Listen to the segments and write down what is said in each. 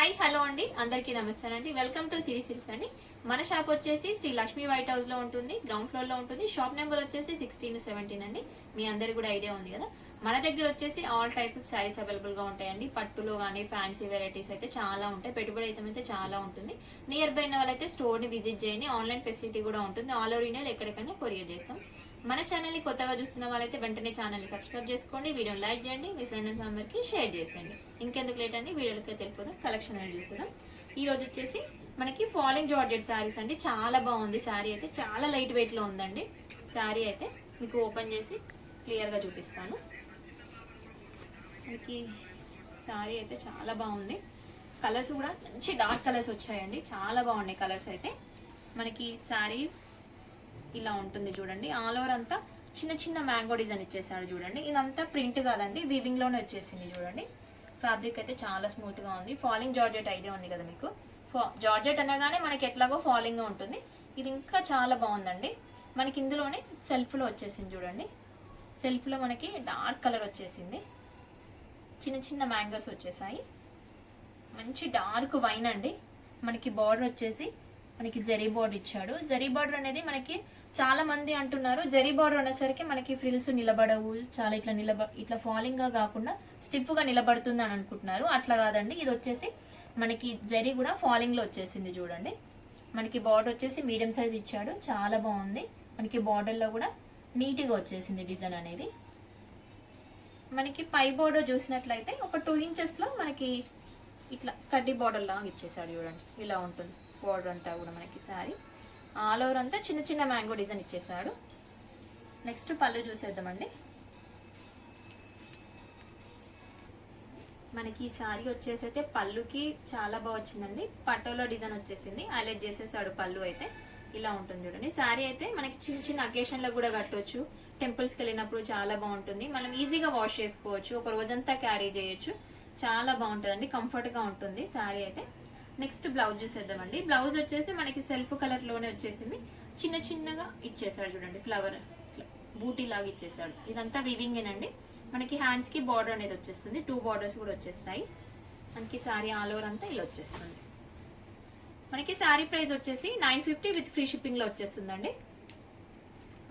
Hi hello అండి. అందరికీ నమస్తే అండి. వెల్కమ్ టు సిరి సిల్స్ అండి. మన షాప్ వచ్చేసి శ్రీ లక్ష్మీ వైట్ హౌస్లో ఉంటుంది. గ్రౌండ్ ఫ్లోర్లో ఉంటుంది. షాప్ నెంబర్ వచ్చేసి సిక్స్టీన్ సెవెంటీన్ అండి. మీ అందరికి కూడా ఐడియా ఉంది కదా. మన దగ్గర వచ్చేసి ఆల్ టైప్ ఆఫ్ శారీస్ అవైలబుల్గా ఉంటాయండి. పట్టులో కానీ ఫ్యాన్సీ వెరైటీస్ అయితే చాలా ఉంటాయి. పెట్టుబడి అయితే అయితే చాలా ఉంటుంది. నియర్ బై ఉన్న వాళ్ళైతే స్టోర్ని విజిట్ చేయండి. ఆన్లైన్ ఫెసిలిటీ కూడా ఉంటుంది. ఆల్ ఓవర్ ఇండియాలో ఎక్కడికైనా కొరియర్ చేస్తాం. మన ఛానల్ని కొత్తగా చూస్తున్న వాళ్ళైతే వెంటనే ఛానల్ని సబ్స్క్రైబ్ చేసుకోండి వీడియోని లైక్ చేయండి మీ ఫ్రెండ్ అండ్ ఫ్యామిలీకి షేర్ చేసేయండి. ఇంకెందుకు లేట్ అండి? వీడియోలకి తెలిపోదాం కలెక్షన్ అనేది చూసేద్దాం. ఈ రోజు వచ్చేసి మనకి ఫాలింగ్ జార్జెట్ శారీస్ అండి. చాలా బాగుంది శారీ అయితే. చాలా లైట్ వెయిట్లో ఉందండి. శారీ అయితే మీకు ఓపెన్ చేసి క్లియర్గా చూపిస్తాను. మనకి శారీ అయితే చాలా బాగుంది. కలర్స్ కూడా మంచి డార్క్ కలర్స్ వచ్చాయండి. చాలా బాగున్నాయి కలర్స్ అయితే. మనకి శారీ ఇలా ఉంటుంది చూడండి. ఆల్ ఓవర్ అంతా చిన్న చిన్న మ్యాంగో డిజైన్ ఇచ్చేసాడు చూడండి. ఇదంతా ప్రింట్ కాదండి వీవింగ్లోనే వచ్చేసింది చూడండి. ఫ్యాబ్రిక్ అయితే చాలా స్మూత్గా ఉంది. ఫాలింగ్ జార్జెట్ ఐడియా ఉంది కదా మీకు. జార్జెట్ అనగానే మనకి ఎట్లాగో ఫాలింగ్గా ఉంటుంది. ఇది ఇంకా చాలా బాగుందండి. మనకి ఇందులోనే సెల్ఫ్లో వచ్చేసింది చూడండి. సెల్ఫ్లో మనకి డార్క్ కలర్ వచ్చేసింది. చిన్న చిన్న మ్యాంగోస్ వచ్చేసాయి. మంచి డార్క్ వైన్ అండి. మనకి బార్డర్ వచ్చేసి మనకి జరీ బార్డర్ ఇచ్చాడు. జరీ బార్డర్ అనేది మనకి చాలా మంది అంటున్నారు జరీ బార్డర్ అనేసరికి మనకి ఫ్రిల్స్ నిలబడవు చాలా ఇట్లా నిలబ ఇట్లా ఫాలింగ్గా కాకుండా స్టిఫ్గా నిలబడుతుంది అని అనుకుంటున్నారు. అట్లా కాదండి ఇది వచ్చేసి మనకి జరీ కూడా ఫాలింగ్లో వచ్చేసింది చూడండి. మనకి బార్డర్ వచ్చేసి మీడియం సైజ్ ఇచ్చాడు చాలా బాగుంది. మనకి బార్డర్లో కూడా నీట్గా వచ్చేసింది డిజైన్ అనేది. మనకి పై బార్డర్ చూసినట్లయితే ఒక టూ ఇంచెస్లో మనకి ఇట్లా కడ్డీ బార్డర్ లాగా ఇచ్చేసాడు చూడండి. ఇలా ఉంటుంది బార్డర్ అంతా కూడా మనకి సారీ. ఆల్ ఓవర్ అంతా చిన్న చిన్న మ్యాంగో డిజైన్ ఇచ్చేసాడు నెక్స్ట్ పళ్ళు చూసేద్దామండి. మనకి ఈ సారీ వచ్చేసి అయితే పళ్ళుకి చాలా బాగా వచ్చిందండి. పట్టోలో డిజైన్ వచ్చేసింది. హైలైట్ చేసేసాడు పళ్ళు అయితే. ఇలా ఉంటుంది చూడండి. సారీ అయితే మనకి చిన్న చిన్న అకేషన్లో కూడా కట్టొచ్చు. టెంపుల్స్కి వెళ్ళినప్పుడు చాలా బాగుంటుంది. మనం ఈజీగా వాష్ చేసుకోవచ్చు. ఒక రోజంతా క్యారీ చేయొచ్చు. చాలా బాగుంటుందండి. కంఫర్ట్గా ఉంటుంది సారీ అయితే. నెక్స్ట్ బ్లౌజ్ చూసేద్దామండి. బ్లౌజ్ వచ్చేసి మనకి సెల్ఫ్ కలర్లోనే వచ్చేసింది. చిన్న చిన్నగా ఇచ్చేసాడు చూడండి ఫ్లవర్ బూటీ లాగా ఇచ్చేసాడు. ఇదంతా వీవింగ్ అండి మనకి హ్యాండ్స్కి బార్డర్ అనేది వచ్చేస్తుంది. టూ బార్డర్స్ కూడా వచ్చేస్తాయి. మనకి సారీ ఆల్ ఓవర్ అంతా ఇలా వచ్చేస్తుంది. మనకి శారీ ప్రైస్ వచ్చేసి నైన్ ఫిఫ్టీ విత్ ఫ్రీ షిప్పింగ్లో వచ్చేస్తుందండి.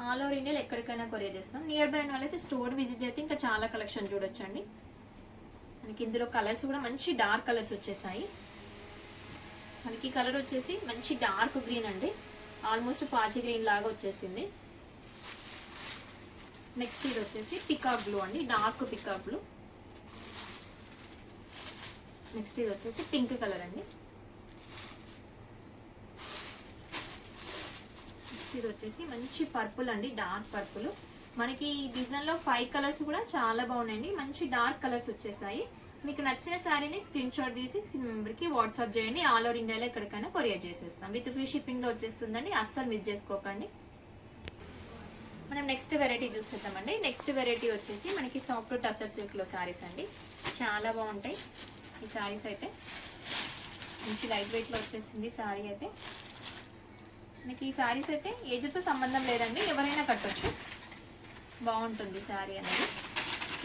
ఆల్ ఓవర్ ఇండియాలో ఎక్కడికైనా కొరియర్ చేస్తాం. నియర్ బై వాళ్ళైతే స్టోర్ విజిట్ చేస్తే ఇంకా చాలా కలెక్షన్ చూడొచ్చండి. మనకి ఇందులో కలర్స్ కూడా మంచి డార్క్ కలర్స్ వచ్చేసాయి. మనకి కలర్ వచ్చేసి మంచి డార్క్ గ్రీన్ అండి. ఆల్మోస్ట్ పాచి గ్రీన్ లాగా వచ్చేసింది. నెక్స్ట్ ఇది వచ్చేసి పికాక్ బ్లూ అండి. Dark peacock blue. నెక్స్ట్ ఇది వచ్చేసి పింక్ కలర్ అండి. నెక్స్ట్ ఇది వచ్చేసి మంచి పర్పుల్ అండి. Dark purple. మనకి ఈ డిజైన్లో ఫైవ్ కలర్స్ కూడా చాలా బాగున్నాయండి. మంచి డార్క్ కలర్స్ వచ్చేసాయి. మీకు నచ్చిన శారీని స్క్రీన్ షాట్ తీసి నెంబర్కి వాట్సాప్ చేయండి. ఆల్ ఓవర్ ఇండియాలో ఎక్కడికైనా కొరియర్ చేసేస్తాం. విత్ ఫ్రీ షిప్పింగ్లో వచ్చేస్తుందండి. అస్సలు మిస్ చేసుకోకండి. మనం నెక్స్ట్ వెరైటీ చూసేద్దామండి. నెక్స్ట్ వెరైటీ వచ్చేసి మనకి సాఫ్ట్ టసర్ సిల్క్లో శారీస్ అండి. చాలా బాగుంటాయి ఈ శారీస్ అయితే. మంచి లైట్ వెయిట్లో వచ్చేసింది శారీ అయితే. మనకి ఈ శారీస్ అయితే ఏజ్తో సంబంధం లేదండి. ఎవరైనా కట్టొచ్చు. బాగుంటుంది శారీ అనేది.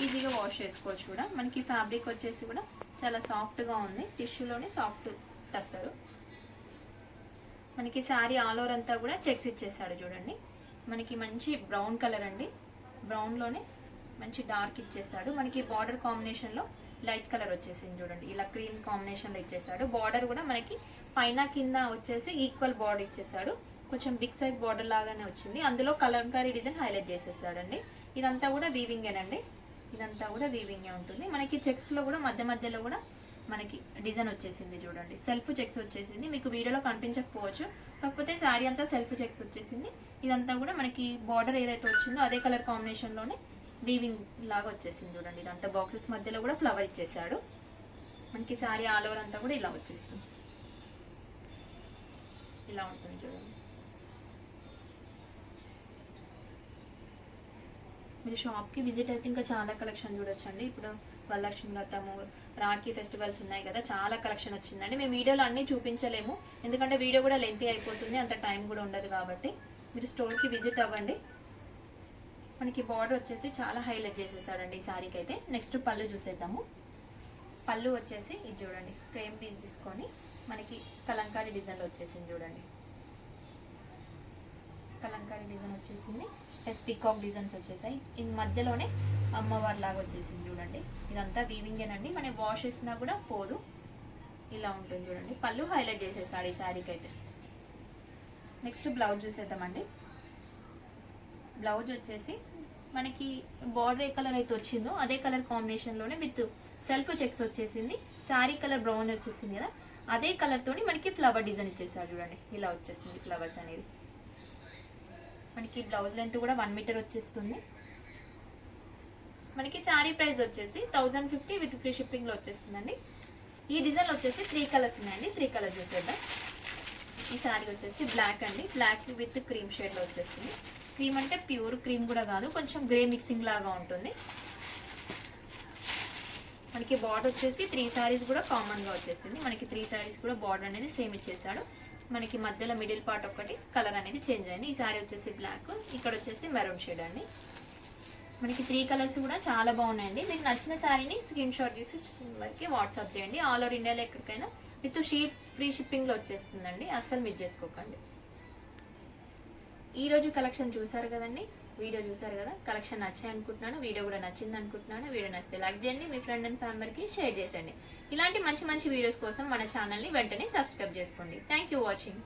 ఈజీగా వాష్ చేసుకోవచ్చు కూడా. మనకి ఫ్యాబ్రిక్ వచ్చేసి కూడా చాలా సాఫ్ట్గా ఉంది. టిష్యూలోనే సాఫ్ట్ టస్సరు. మనకి శారీ ఆల్ ఓవర్ అంతా కూడా చెక్స్ ఇచ్చేసాడు చూడండి. మనకి మంచి బ్రౌన్ కలర్ అండి. బ్రౌన్లోనే మంచి డార్క్ ఇచ్చేసాడు. మనకి బార్డర్ కాంబినేషన్లో లైట్ కలర్ వచ్చేసింది చూడండి. ఇలా క్రీమ్ కాంబినేషన్లో ఇచ్చేసాడు. బార్డర్ కూడా మనకి పైన కింద వచ్చేసి ఈక్వల్ బార్డర్ ఇచ్చేసాడు. కొంచెం బిగ్ సైజ్ బార్డర్ లాగానే వచ్చింది. అందులో కలంకారీ డిజైన్ హైలైట్ చేసేసాడండి. ఇదంతా కూడా వీవింగేనండి ఇదంతా కూడా వీవింగే ఉంటుంది. మనకి చెక్స్లో కూడా మధ్య మధ్యలో కూడా మనకి డిజైన్ వచ్చేసింది చూడండి. సెల్ఫ్ చెక్స్ వచ్చేసింది. మీకు వీడియోలో కనిపించకపోవచ్చు. కాకపోతే శారీ అంతా సెల్ఫ్ చెక్స్ వచ్చేసింది. ఇదంతా కూడా మనకి బార్డర్ ఏదైతే వచ్చిందో అదే కలర్ కాంబినేషన్లోనే వీవింగ్ లాగా వచ్చేసింది చూడండి. ఇదంతా బాక్సెస్ మధ్యలో కూడా ఫ్లవర్ ఇచ్చేసాడు మనకి శారీ ఆల్ ఓవర్ అంతా కూడా ఇలా వచ్చేస్తుంది. ఇలా ఉంటుంది చూడండి. మీరు షాప్కి విజిట్ అయితే ఇంకా చాలా కలెక్షన్ చూడొచ్చండి. ఇప్పుడు వరలక్ష్మి వ్రతము రాఖీ ఫెస్టివల్స్ ఉన్నాయి కదా చాలా కలెక్షన్ వచ్చిందండి. మేము వీడియోలో అన్నీ చూపించలేము. ఎందుకంటే వీడియో కూడా లెంతీ అయిపోతుంది అంత టైం కూడా ఉండదు కాబట్టి. మీరు స్టోర్కి విజిట్ అవ్వండి. మనకి బార్డర్ వచ్చేసి చాలా హైలైట్ చేసేసాడండి ఈ శారీకి అయితే నెక్స్ట్ పళ్ళు చూసేద్దాము. పళ్ళు వచ్చేసి ఇది చూడండి ఫ్రేమ్ పీస్ తీసుకొని మనకి కలంకారీ డిజైన్లో వచ్చేసింది చూడండి. కలంకారీ డిజైన్ వచ్చేసింది. ప్లస్ పికాక్ డిజైన్స్ వచ్చేసాయి. ఇది మధ్యలోనే అమ్మవారి లాగా వచ్చేసింది చూడండి. ఇదంతా వీవింగేనండి. మనం వాష్ చేసినా కూడా పోదు. ఇలా ఉంటుంది చూడండి. పళ్ళు హైలైట్ చేసేసాడు ఈ శారీకి అయితే. నెక్స్ట్ బ్లౌజ్ చూసేద్దామండి. బ్లౌజ్ వచ్చేసి మనకి బార్డర్ ఏ కలర్ అయితే వచ్చిందో అదే కలర్ కాంబినేషన్లోనే విత్ సెల్ఫ్ చెక్స్ వచ్చేసింది. శారీ కలర్ బ్రౌన్ వచ్చేసింది కదా. అదే కలర్తో మనకి ఫ్లవర్ డిజైన్ ఇచ్చేసాడు చూడండి. ఇలా వచ్చేస్తుంది ఫ్లవర్స్ అనేది. మనకి బ్లౌజ్ లెంత్ కూడా వన్ మీటర్ వచ్చేస్తుంది. మనకి శారీ ప్రైస్ వచ్చేసి థౌజండ్ ఫిఫ్టీ విత్ ఫ్రీ షిప్పింగ్లో వచ్చేస్తుందండి. ఈ డిజైన్ వచ్చేసి త్రీ కలర్స్ ఉన్నాయండి. త్రీ కలర్ చూసేద్దాం ఈ శారీ వచ్చేసి బ్లాక్ అండి. బ్లాక్ విత్ క్రీమ్ షేడ్లో వచ్చేస్తుంది. క్రీమ్ అంటే ప్యూర్ క్రీమ్ కూడా కాదు కొంచెం గ్రే మిక్సింగ్ లాగా ఉంటుంది. మనకి బార్డర్ వచ్చేసి త్రీ శారీస్ కూడా కామన్గా వచ్చేసింది మనకి త్రీ శారీస్ కూడా బార్డర్ అనేది సేమ్ ఇచ్చేసాడు. మనకి మధ్యలో మిడిల్ పార్ట్ ఒకటి కలర్ అనేది చేంజ్ అయింది. ఈ శారీ వచ్చేసి బ్లాక్ ఇక్కడ వచ్చేసి మెరూన్ షేడ్ అండి. మనకి త్రీ కలర్స్ కూడా చాలా బాగున్నాయండి. మీకు నచ్చిన శారీని స్క్రీన్ షాట్ తీసి మనకి వాట్సాప్ చేయండి. ఆల్ ఓవర్ ఇండియాలో ఎక్కడికైనా విత్ షీట్ ఫ్రీ షిప్పింగ్లో వచ్చేస్తుందండి. అస్సలు మిస్ చేసుకోకండి. ఈ రోజు కలెక్షన్ చూసారు కదండి? వీడియో చూసారు కదా? కలెక్షన్ నచ్చాయి అనుకుంటున్నాను వీడియో కూడా నచ్చింది అనుకుంటున్నాను వీడియో నచ్చితే లైక్ చేయండి మీ ఫ్రెండ్ అండ్ ఫ్యామిలీకి షేర్ చేసండి ఇలాంటి మంచి మంచి వీడియోస్ కోసం మన ఛానల్ని వెంటనే సబ్స్క్రైబ్ చేసుకోండి. Thank you watching